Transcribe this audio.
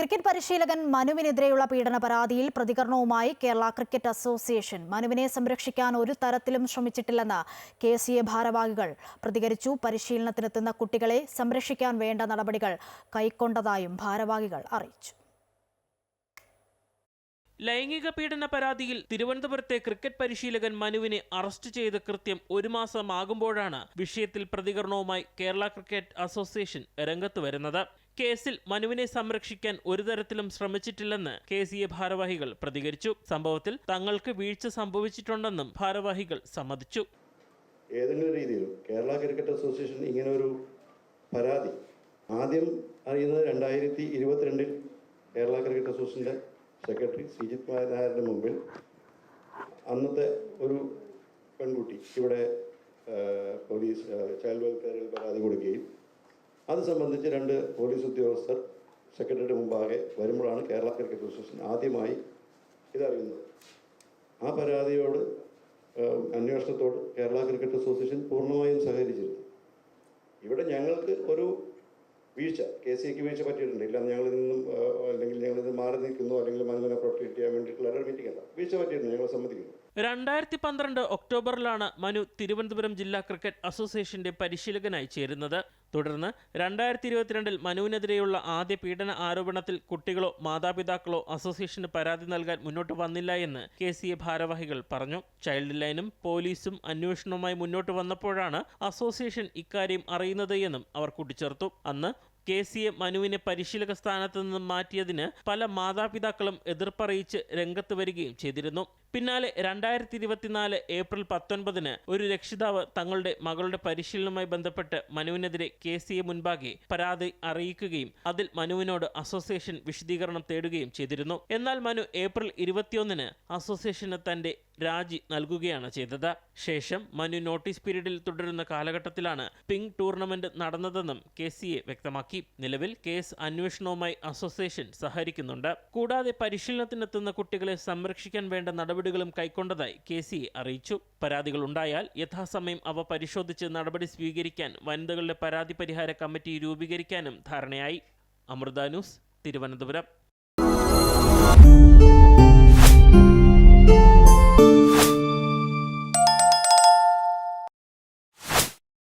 Cricket പരിശീലകൻ മനുവിനെതിരെയുള്ള പീഡന പരാതിയിൽ പ്രതികരണവുമായി കേരള ക്രിക്കറ്റ് അസോസിയേഷൻ. മനുവിനെ സംരക്ഷിക്കാൻ ഒരു തരത്തിലും ശ്രമിച്ചിട്ടില്ലെന്ന് കെ സി എ ഭാരവാഹികൾ പ്രതികരിച്ചു. പരിശീലനത്തിനെത്തുന്ന കുട്ടികളെ സംരക്ഷിക്കാൻ വേണ്ട നടപടികൾ കൈക്കൊണ്ടതായും ഭാരവാഹികൾ അറിയിച്ചു. ലൈംഗിക പീഡന പരാതിയിൽ തിരുവനന്തപുരത്തെ ക്രിക്കറ്റ് പരിശീലകൻ മനുവിനെ അറസ്റ്റ് ചെയ്ത് കൃത്യം ഒരു മാസമാകുമ്പോഴാണ് വിഷയത്തിൽ പ്രതികരണവുമായി കേരള ക്രിക്കറ്റ് അസോസിയേഷൻ രംഗത്ത് വരുന്നത്. കേസിൽ മനുവിനെ സംരക്ഷിക്കാൻ ഒരു തരത്തിലും ശ്രമിച്ചിട്ടില്ലെന്ന് കെ സി എ ഭാരവാഹികൾ പ്രതികരിച്ചു. സംഭവത്തിൽ തങ്ങൾക്ക് വീഴ്ച സംഭവിച്ചിട്ടുണ്ടെന്നും ഭാരവാഹികൾ സമ്മതിച്ചു. ഏതെങ്കിലും രീതിയിൽ കേരള ക്രിക്കറ്റ് അസോസിയേഷൻ ഇങ്ങനെ ഒരു പരാതി ആദ്യം അറിയുന്നത് രണ്ടായിരത്തി ഇരുപത്തിരണ്ടിൽ കേരള ക്രിക്കറ്റ് അസോസിയേഷന്റെ സെക്രട്ടറി ശ്രീജിത് നായരുടെ മുമ്പിൽ അന്നത്തെ ഒരു പെൺകുട്ടി ഇവിടെ പോലീസ് ചൈൽഡ് വെൽഫെയറിൽ പരാതി കൊടുക്കുകയും അത് സംബന്ധിച്ച് രണ്ട് പോലീസ് ഉദ്യോഗസ്ഥർ സെക്രട്ടറിയുടെ മുമ്പാകെ വരുമ്പോഴാണ് കേരള ക്രിക്കറ്റ് അസോസിയേഷൻ ആദ്യമായി ഇതറിയുന്നത്. ആ പരാതിയോട് അന്വേഷണത്തോട് കേരള ക്രിക്കറ്റ് അസോസിയേഷൻ പൂർണമായും സഹകരിച്ചിരുന്നു. ഇവിടെ ഞങ്ങൾക്ക് ഒരു വീഴ്ച കെ സി എക്ക് വീഴ്ച പറ്റിയിട്ടുണ്ട്. ഇല്ല ഞങ്ങളിൽ നിന്നും അല്ലെങ്കിൽ ഞങ്ങൾ ഇത് മാറി നിൽക്കുന്നു അല്ലെങ്കിൽ മനുവിനെ പ്രൊട്ടക്ട് ചെയ്യാൻ വേണ്ടിയിട്ടുള്ള ഒരു മീറ്റിംഗ് അല്ല വീഴ്ച പറ്റിയിട്ടുണ്ട് ഞങ്ങൾ സമ്മതിക്കുന്നു. രണ്ടായിരത്തി പന്ത്രണ്ട് ഒക്ടോബറിലാണ് മനു തിരുവനന്തപുരം ജില്ലാ ക്രിക്കറ്റ് അസോസിയേഷന്റെ പരിശീലകനായി ചേരുന്നത്. തുടർന്ന് രണ്ടായിരത്തി ഇരുപത്തിരണ്ടിൽ മനുവിനെതിരെയുള്ള ആദ്യ പീഡന ആരോപണത്തിൽ കുട്ടികളോ മാതാപിതാക്കളോ അസോസിയേഷന് പരാതി നൽകാൻ മുന്നോട്ട് വന്നില്ല എന്ന് കെ സി എ ഭാരവാഹികൾ പറഞ്ഞു. ചൈൽഡ് ലൈനും പോലീസും അന്വേഷണവുമായി മുന്നോട്ട് വന്നപ്പോഴാണ് അസോസിയേഷൻ ഇക്കാര്യം അറിയുന്നത് എന്നും അവർ കൂട്ടിച്ചേർത്തു. അന്ന് കെ സി എ മനുവിനെ പരിശീലക സ്ഥാനത്ത് നിന്നും മാറ്റിയതിന് പല മാതാപിതാക്കളും എതിർപ്പറിയിച്ച് രംഗത്ത് വരികയും ചെയ്തിരുന്നു. പിന്നാലെ രണ്ടായിരത്തി ഇരുപത്തിനാല് ഏപ്രിൽ പത്തൊൻപതിന് ഒരു രക്ഷിതാവ് തങ്ങളുടെ മകളുടെ പരിശീലനവുമായി ബന്ധപ്പെട്ട് മനുവിനെതിരെ കെ സി എ മുൻപാകെ പരാതി അറിയിക്കുകയും അതിൽ മനുവിനോട് അസോസിയേഷൻ വിശദീകരണം തേടുകയും ചെയ്തിരുന്നു. എന്നാൽ മനു ഏപ്രിൽ ഇരുപത്തിയൊന്നിന് അസോസിയേഷന് തന്റെ രാജി നൽകുകയാണ് ചെയ്തത്. ശേഷം മനു നോട്ടീസ് പീരീഡിൽ തുടരുന്ന കാലഘട്ടത്തിലാണ് പിങ് ടൂർണമെന്റ് നടന്നതെന്നും കെ വ്യക്തമാക്കി. നിലവിൽ കേസ് അന്വേഷണവുമായി അസോസിയേഷൻ സഹകരിക്കുന്നുണ്ട്. കൂടാതെ പരിശീലനത്തിനെത്തുന്ന കുട്ടികളെ സംരക്ഷിക്കാൻ വേണ്ട നടപടികളും കൈക്കൊണ്ടതായി കെ സി അറിയിച്ചു. പരാതികൾ ഉണ്ടായാൽ യഥാസമയം അവ പരിശോധിച്ച് നടപടി സ്വീകരിക്കാൻ വനിതകളുടെ പരാതി പരിഹാര കമ്മിറ്റി രൂപീകരിക്കാനും ധാരണയായി. അമൃത ന്യൂസ് തിരുവനന്തപുരം.